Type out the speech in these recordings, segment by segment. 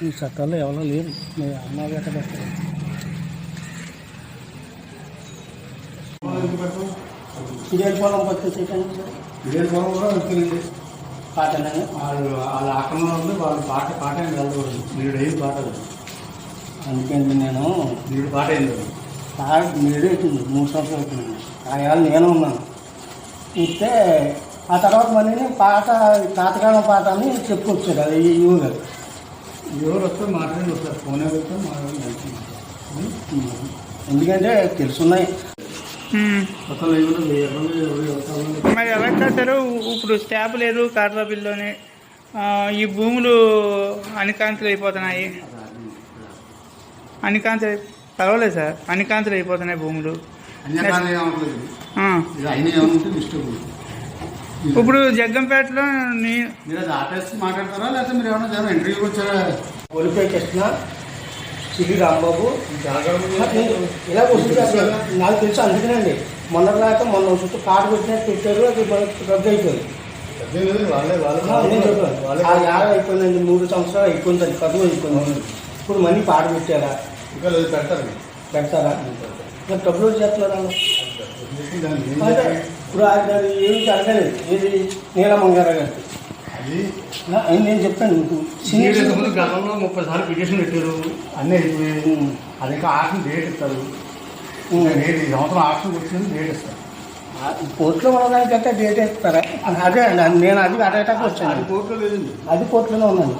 ఈ చట్టాల్లో ఎవరో లేరు. మీ అమ్మ గట్ట పెట్టారు ఇదే పొలం పత్తి ఇదే పొలం కూడా తెలియదు పాటలని వాళ్ళు వాళ్ళ ఆక్రమణ ఉంది వాళ్ళు పాట పాట ఏం కలగకూడదు మీరు ఏం పాట లేదు. అందుకని నేను మీరు పాట ఏం లేదు. పాట మీరే అవుతుంది మూడు సంవత్సరాలు అవుతుంది ఆ ఏళ్ళు నేను ఉన్నాను. ఇస్తే ఆ తర్వాత మళ్ళీ నేను పాట తాతకాలం పాట అని చెప్పుకొచ్చాడు అది ఊరు. గారు ఎవరు వస్తే మాట్లాడి వస్తారు ఫోన్ వెళ్తే ఎందుకంటే తెలుసున్నాయి. మరి ఎలా కట్టారు ఇప్పుడు స్టాప్ లేదు కాట్రా బిల్లుని ఈ భూములు అనికాంతులు అయిపోతున్నాయి. అనికాంతులు పర్వాలేదు సార్. అనికాంతులు అయిపోతున్నాయి భూములు. ఇప్పుడు జగ్గంపేటలో నీ మీరు అది ఆపేసి మాట్లాడతారా? లేకపోతే మీరు ఏమన్నా జనం ఇంటర్వ్యూకి వచ్చారా? ఒలిపే కృష్ణ సిరి రాంబాబు జాగ్రత్త ఇలా వస్తుంది నాకు తెలుసు అందుకేనండి. మొన్న దాకా మొన్న చుట్టూ పాట పెట్టినట్టు పెట్టారు అది మనకి రద్దు అయిపోయింది. యాభై అయిపోయిందండి. మూడు సంవత్సరాలు అయిపోయింది అది కదువు అయిపోయింది. ఇప్పుడు మళ్ళీ పాట పెట్టారా? ఇంకా లేదు పెడతారు. పెడతారా? మరి డబ్బులు చేస్తున్నారా ఇప్పుడు ఆయన ఏమి అడగలేదు ఏది గారికి అది నేను చెప్తాను మీకు సీనియర్ ఇంతకుముందు గతంలో ముప్పై సార్లు పిటిషన్ పెట్టారు అన్నీ అయిపోయాయి ఉమ్. అది ఇంకా డేట్ ఇస్తారు ఉమ్. డేట్ ఈ సంవత్సరం ఆప్షన్ వచ్చింది డేట్ ఇస్తారు కోర్టులో ఉన్నదానికంటే డేట్ ఇస్తారా అదే అండి అది నేను అది అడగటానికి అది వచ్చాను కోర్టులో లేదండి అది కోర్టులోనే ఉందండి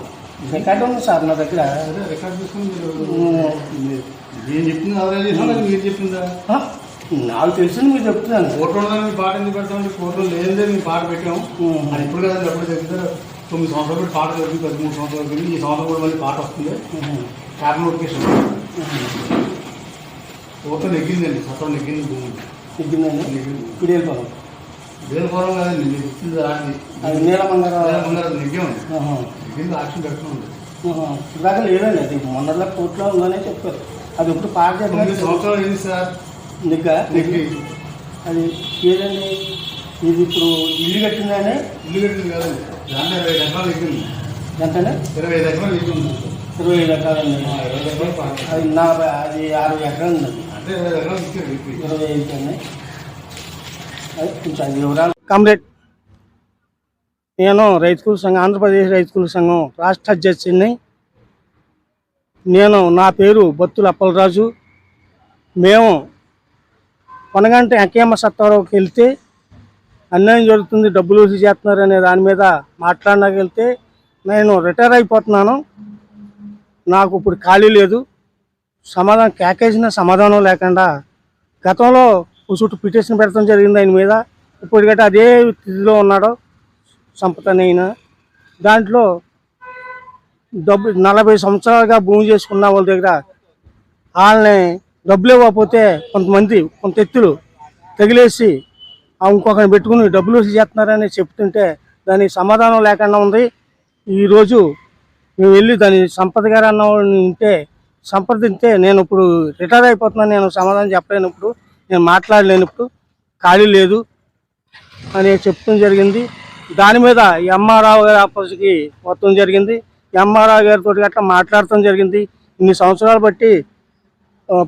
రికార్డు ఉంది సార్ నా దగ్గర అదే తీసుకుని మీరు నేను చెప్పింది ఎవరైనా మీరు చెప్పిందా నాకు తెలిసింది మీరు చెప్తున్నాను. ఉన్నదాన్ని మీ పాట ఎందుకు పెడతామండి కోర్టులో లేదే మేము పాట పెట్టాము. అది ఇప్పుడు కదా ఎప్పుడు జరిగిందో తొమ్మిది సంవత్సరాలు పెట్టి పాట జరిగింది పదమూడు సంవత్సరాలు జరిగింది ఈ సంవత్సరం కూడా మళ్ళీ పాట వస్తుంది. Notification um. కోర్టులో నెగ్గిందండి చట్టం నెగ్గింది భూమి. ఇద్దిందండి నెగ్గింది ఇప్పుడు వెళ్ళిపోదాం దేని పూర్వం కదండి మీరు ఇచ్చింది రాండి అది నీలమంగారావు ముందర. నెగ్గామండి ఆహా. నెగ్గింది ఆక్షన్ పెట్టుకోండి. ఇలాగ లేదండి అది మొన్నట్లో కోర్టులో ఉందనే చెప్పారు. అది ఇప్పుడు పాట సంవత్సరాలు అయింది సార్. నిగ్గా అది ఏదండి ఇది ఇప్పుడు ఇల్లు కట్టిందని? ఇల్లు కట్టింది దాంట్లో ఇరవై ఎకరాలు ఇరవై ఐదు ఎకరాలు ఎక్కింది ఇరవై ఐదు ఎకరాలు అది అది అరవై ఎకరాలు ఉందండి అంటే ఇరవై ఎకరాలు ఇరవై ఐదు ఉన్నాయి అది కొంచెం వివరాలు. కామ్రేడ్. నేను రైతు కూలి సంఘం ఆంధ్రప్రదేశ్ రైతు కూలి సంఘం రాష్ట్ర అధ్యక్షుడిని. నేను నా పేరు బత్తుల అప్పలరాజు. మేము కొనగంట ఎంకేమ సత్తారావుకి వెళ్తే అన్యాయం జరుగుతుంది డబ్బులు వసూలు చేస్తున్నారు అనే దాని మీద మాట్లాడడానికి వెళ్తే నేను రిటైర్ అయిపోతున్నాను. నాకు ఇప్పుడు ఖాళీ లేదు. సమాధానం కేకేసిన సమాధానం లేకుండా గతంలో చుట్టూ పిటిషన్ పెడతాం జరిగింది ఆయన మీద. ఇప్పుడు గట్రా అదే స్థితిలో ఉన్నాడు సంపతనైన దాంట్లో డబ్బు నలభై సంవత్సరాలుగా భూమి చేసుకున్న వాళ్ళ దగ్గర వాళ్ళని డబ్బులు ఇవ్వకపోతే కొంతమంది కొంత ఎత్తులు తగిలేసి ఇంకొకరిని పెట్టుకుని డబ్బులు చేస్తున్నారని చెప్తుంటే దానికి సమాధానం లేకుండా ఉంది. ఈరోజు మేము వెళ్ళి దాని సంపద గారు అన్న ఉంటే సంప్రదిస్తే నేను ఇప్పుడు రిటైర్ అయిపోతున్నాను నేను సమాధానం చెప్పలేనప్పుడు నేను మాట్లాడలేనప్పుడు ఖాళీ లేదు అని చెప్తూ జరిగింది. దాని మీద ఎంఆర్ఆవు గారి ఆఫీస్కి మొత్తం జరిగింది. ఎంఆర్ఆవు గారితో అట్లా మాట్లాడటం జరిగింది. ఇన్ని సంవత్సరాలు బట్టి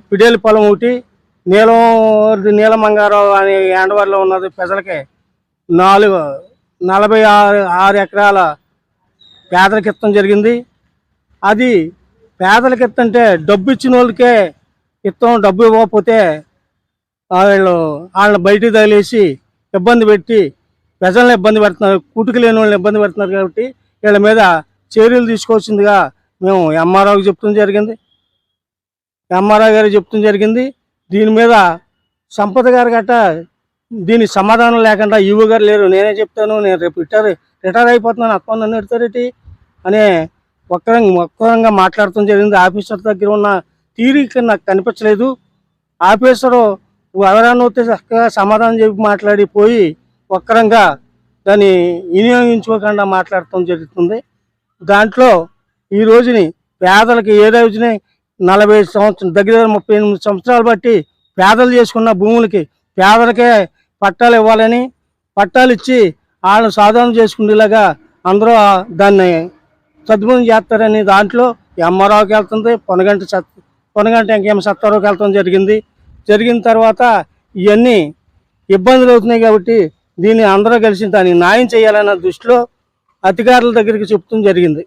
పిడేలు పొలం ఒకటి నీలం నీలమంగారం అనే యాండవర్లో ఉన్నది ప్రజలకి నాలుగు నలభై ఆరు ఆరు ఎకరాల పేదలకు క్రితం జరిగింది. అది పేదలకు ఇస్తుంటే డబ్బు ఇచ్చిన వాళ్ళకే ఇత్తం డబ్బు ఇవ్వకపోతే వాళ్ళు వాళ్ళని బయటికి తగిలేసి ఇబ్బంది పెట్టి ప్రజలను ఇబ్బంది పెడుతున్నారు కుటుకు లేని వాళ్ళని ఇబ్బంది పెడుతున్నారు కాబట్టి వీళ్ళ మీద చర్యలు తీసుకోవాల్సిందిగా మేము ఎంఆర్ఓకి చెప్తుంది జరిగింది. ఎంఆర్ఓ గారు చెప్తుంది జరిగింది. దీని మీద సంపద గారు గట్ట దీని సమాధానం లేకుండా ఈవో గారు లేరు. నేనే చెప్తాను నేను రేపు రిటైర్ రిటైర్ అయిపోతున్నాను. అక్క నన్ను ఎడతారేటి అనే ఒక్కరంగా ఒక్కరంగా మాట్లాడటం జరిగింది. ఆఫీసర్ దగ్గర ఉన్న తీరిక నాకు కనిపించలేదు. ఆఫీసరు ఎవరైనా వస్తే చక్కగా సమాధానం చెప్పి మాట్లాడి పోయి ఒక్కరంగా దాన్ని వినియోగించుకోకుండా మాట్లాడటం జరుగుతుంది. దాంట్లో ఈ రోజుని పేదలకు ఏ నలభై సంవత్సరం దగ్గర ముప్పై ఎనిమిది సంవత్సరాలు బట్టి పేదలు చేసుకున్న భూములకి పేదలకే పట్టాలు ఇవ్వాలని పట్టాలు ఇచ్చి వాళ్ళు సాధన చేసుకునేలాగా అందరూ దాన్ని సద్వినియోగం చేస్తారని దాంట్లో ఎంఆర్ఓకి వెళ్తుంది పొనగంట సత్ పొనగంట ఇంకేం సత్తారోకి వెళ్తాం జరిగింది. జరిగిన తర్వాత ఇవన్నీ ఇబ్బందులు అవుతున్నాయి కాబట్టి దీన్ని అందరూ కలిసి దానికి న్యాయం చేయాలన్న దృష్టిలో అధికారుల దగ్గరికి చెప్తుంది జరిగింది.